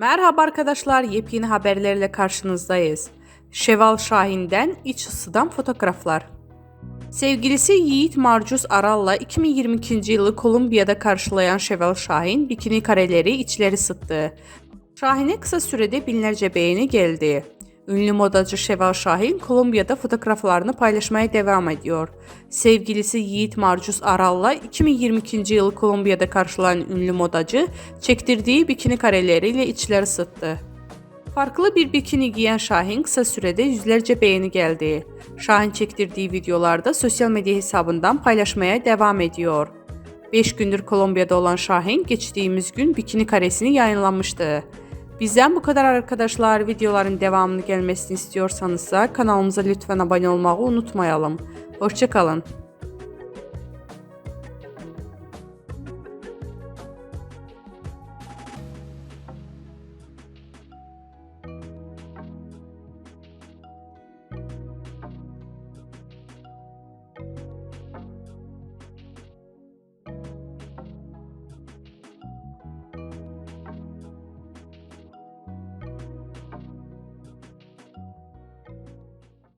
Merhaba arkadaşlar, yepyeni haberlerle karşınızdayız. Şeval Şahin'den iç ısıdan fotoğraflar. Sevgilisi Yiğit Marcus Aral'la 2022 yılı Kolombiya'da karşılayan Şeval Şahin bikini kareleri içleri sıttı. Şahin'e kısa sürede binlerce beğeni geldi. Ünlü modacı Şeval Şahin Kolombiya'da fotoğraflarını paylaşmaya devam ediyor. Sevgilisi Yiğit Marcus Aral'la 2022 yıl Kolombiya'da karşılayan ünlü modacı çektirdiği bikini kareleriyle içleri sıttı. Farklı bir bikini giyen Şahin kısa sürede yüzlerce beğeni geldi. Şahin çektirdiği videolarda sosyal medya hesabından paylaşmaya devam ediyor. 5 gündür Kolombiya'da olan Şahin geçtiğimiz gün bikini karesini yayınlamıştı. Bizden bu kadar arkadaşlar. Videoların devamını gelmesini istiyorsanız kanalımıza lütfen abone olmayı unutmayalım. Hoşçakalın.